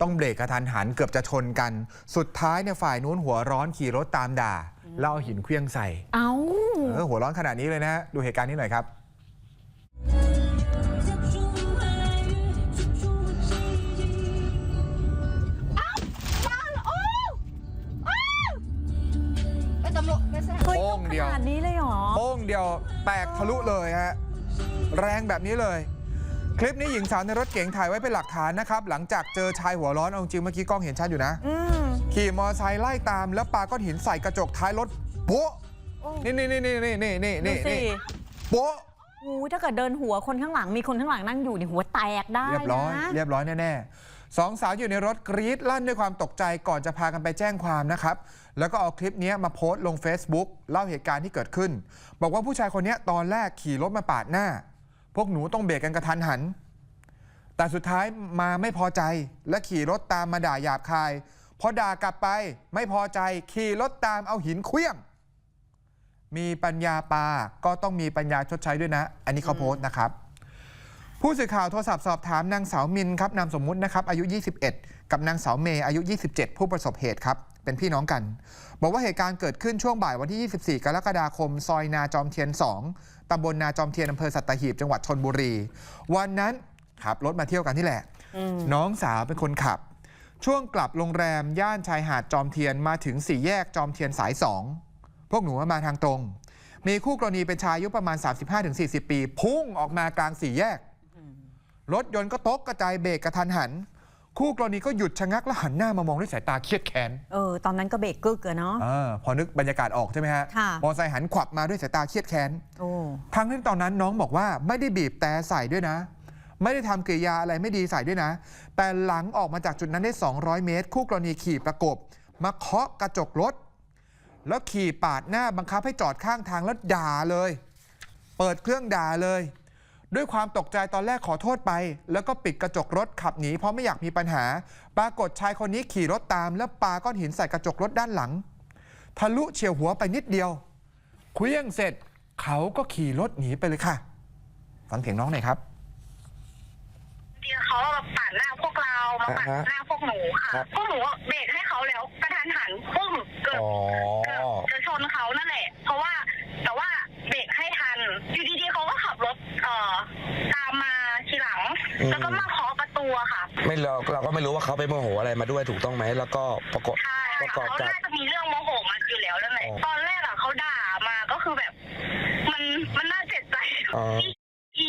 ต้องเบรกกระทันหันเกือบจะชนกัน สุดท้ายเนี่ยฝ่ายนู้นหัวร้อนขี่รถตามด่าแล้วเอาหินเคลี้ยงใส่ เอ้า เออหัวร้อนขนาดนี้เลยนะฮะดูเหตุการณ์นี้หน่อยครับ ไปตำรวจไปสถานเฮ้ยโป้ต้องงเดียวขนาดนี้เลยเหรอ โป้งเดียวแตกทะลุเลยฮะ แรงแบบนี้เลย คลิปนี้หญิงสาวในรถเก๋งถ่ายไว้เป็นหลักฐานนะครับ หลังจากเจอชายหัวร้อนเอาจริงเมื่อกี้กล้องเห็นชัดอยู่นะ อืมขี่มอเตอร์ไซค์ไล่ตามแล้วปาก้อนหินใส่กระจกท้ายรถโป๊ะโอ้นี่นี่นี่นี่นี่นี่นี่ดูนี่สิโป๊ะอู้ถ้าเกิดเดินหัวคนข้างหลังมีคนข้างหลังนั่งอยู่นี่หัวแตกได้เรียบร้อย นะเรียบร้อยแน่ๆสองสาวอยู่ในรถกรีดลั่นด้วยความตกใจก่อนจะพากันไปแจ้งความนะครับ แล้วก็เอาคลิปนี้มาโพสต์ลง Facebook เล่าเหตุการณ์ที่เกิดขึ้น บอกว่าผู้ชายคนนี้ตอนแรกขี่รถมาปาดหน้า พวกหนูต้องเบรกกันกระทันหัน แต่สุดท้ายมาไม่พอใจและขี่รถตามมาด่าหยาบคายพอด่ากลับไปไม่พอใจขี่รถตามเอาหินเคลี้ยง มีปัญญาปาก็ต้องมีปัญญาชดใช้ด้วยนะ อันนี้เขาโพสต์นะครับ ผู้สื่อข่าวโทรศัพท์สอบถามนางสาวมินครับนามสมมุตินะครับอายุ 21 กับนางสาวเมย์อายุ 27 ผู้ประสบเหตุครับ เป็นพี่น้องกัน บอกว่าเหตุการณ์เกิดขึ้นช่วงบ่ายวันที่ 24 กรกฎาคม ซอยนาจอมเทียน 2ตำบลนาจอมเทียนอำเภอสัตหีบจังหวัดชนบุรี วันนั้นขับรถมาเที่ยวกันที่แหละอืมน้องสาวเป็นคนขับ ช่วงกลับโรงแรมย่านชายหาดจอมเทียนมาถึงสี่แยกจอมเทียนสาย2พวกหนูมาทางตรง มีคู่กรณีเป็นชายอายุประมาณ 35-40 ปี พุ่งออกมากลางสี่แยกรถยนต์ก็ตกกระจายเบรกกระทันหัน คู่กรณีก็หยุดชะงักและหันหน้ามามองด้วยสายตาเครียดแค้นเออ ตอนนั้นก็เบรกกึกอะเนาะ อาพอนึกบรรยากาศออกใช่ไหมฮะค่ะ มอไซค์หันขวับมาด้วยสายตาเครียดแค้น โอ้ทั้งที่ตอนนั้นน้องบอกว่าไม่ได้บีบแต่ใส่ด้วยนะ ไม่ได้ทำกริยาอะไรไม่ดีใส่ด้วยนะ แต่หลังออกมาจากจุดนั้นได้ 200 เมตร คู่กรณีขี่ประกบ มาเคาะกระจกรถ แล้วขี่ปาดหน้าบังคับให้จอดข้างทางแล้วด่าเลย เปิดเครื่องด่าเลย ด้วยความตกใจตอนแรกขอโทษไป แล้วก็ปิดกระจกรถขับหนีเพราะไม่อยากมีปัญหา ปรากฏชายคนนี้ขี่รถตาม แล้วปาก้อนหินใส่กระจกรถด้านหลัง ทะลุเฉียวหัวไปนิดเดียวเคลี้ยงเสร็จ เขาก็ขี่รถหนีไปเลยค่ะ ฟังเสียงน้องหน่อยครับจริงๆเขาแบบปาดหน้าพวกเรามาปาดอ่าฮะหน้าพวกหนูค่ะครับพวกหนูเบรกให้เขาแล้วกระทันหันพุ่งเกือบอ๋อเกือบจะชนเขานั่นแหละ เพราะว่าแต่ว่าเบรกให้ทัน อยู่ดีๆเขาก็ขับรถเอ่อตามมาทีหลัง อืม แล้วก็มาเคาะประตูอะค่ะ ไม่เราเราก็ไม่รู้ว่าเขาไปโมโหอะไรมาด้วยถูกต้องไหมแล้วก็ประกอบใช่ประกอบเขากับ น่าจะมีเรื่องโมโหมาอยู่แล้วนั่นแหละ อ๋อ ตอนแรกอะเขาด่ามาก็คือแบบ มันมันน่าเจ็บใจ อ๋อ อี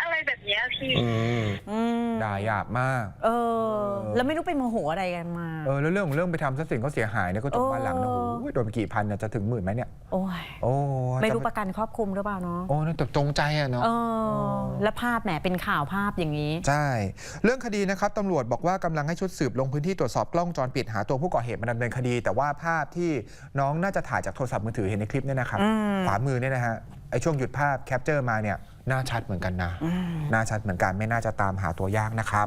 อะไร แบบเนี้ยพี่อืมอืมด่าหยาบมาก เออ แล้วไม่รู้ไปโมโหอะไรกันมา เออแล้วเรื่องของเรื่องไปทำทรัพย์สินเขาเสียหายเนี่ยก็จบเออบ้านหลังนะโอ้โหโดนไปกี่พันเนี่ยจะถึงหมื่นไหมเนี่ยโอ้ยโอ้ไม่รู้แต่ประกันครอบคลุมหรือเปล่าเนาะโอ้นั่นแต่จงใจอะเนาะ เออ แล้วภาพแหมเป็นข่าวภาพอย่างนี้ ใช่ เรื่องคดีนะครับตำรวจบอกว่ากำลังให้ชุดสืบลงพื้นที่ตรวจสอบกล้องวงจรปิดหาตัวผู้ก่อเหตุมาดำเนินคดี แต่ว่าภาพที่น้องน่าจะถ่ายจากโทรศัพท์มือถือเห็นในคลิปเนี่ยนะครับอืม ขวามือเนี่ยนะฮะไอ้ช่วงหยุดภาพแคปเจอร์มาเนี่ยห น่าชัดเหมือนกันนะหน่าชัดเหมือนกันไม่น่าจะตามหาตัวยากนะครับ